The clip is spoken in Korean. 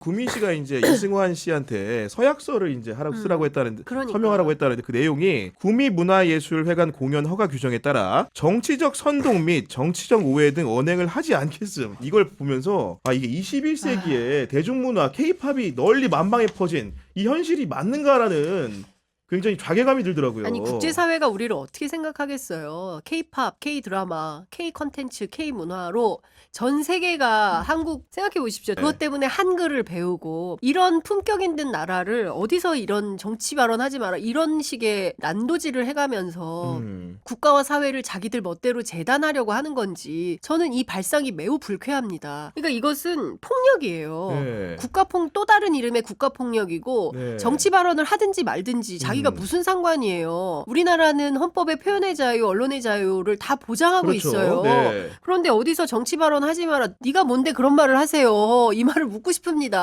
구민 씨가 이제 이승환 씨한테 서약서를 이제 하라고 음. 쓰라고 했다는 그러니까. 서명하라고 했다는데 그 내용이 구미문화예술회관 공연 허가 규정에 따라 정치적 선동 및 정치적 오해 등 언행을 하지 않겠음. 이걸 보면서 아 이게 21세기에 대중문화 K-팝이 널리 만방에 퍼진 이 현실이 맞는가라는 굉장히 자괴감이 들더라고요. 아니 국제사회가 우리를 어떻게 생각하겠어요. K-팝, K-드라마, K-컨텐츠, K-문화로 전 세계가 한국 생각해 보십시오. 네. 그것 때문에 한글을 배우고 이런 품격 있는 나라를 어디서 이런 정치 발언하지 마라 이런 식의 난도질을 해가면서 음. 국가와 사회를 자기들 멋대로 재단하려고 하는 건지 저는 이 발상이 매우 불쾌합니다. 그러니까 이것은 폭력이에요. 네. 국가폭 또 다른 이름의 국가폭력이고 네. 정치 발언을 하든지 말든지 자기 가 음. 무슨 상관이에요. 우리나라는 헌법에 표현의 자유, 언론의 자유를 다 보장하고 그렇죠. 있어요. 네. 그런데 어디서 정치 발언 하지 마라. 네가 뭔데 그런 말을 하세요. 이 말을 묻고 싶습니다.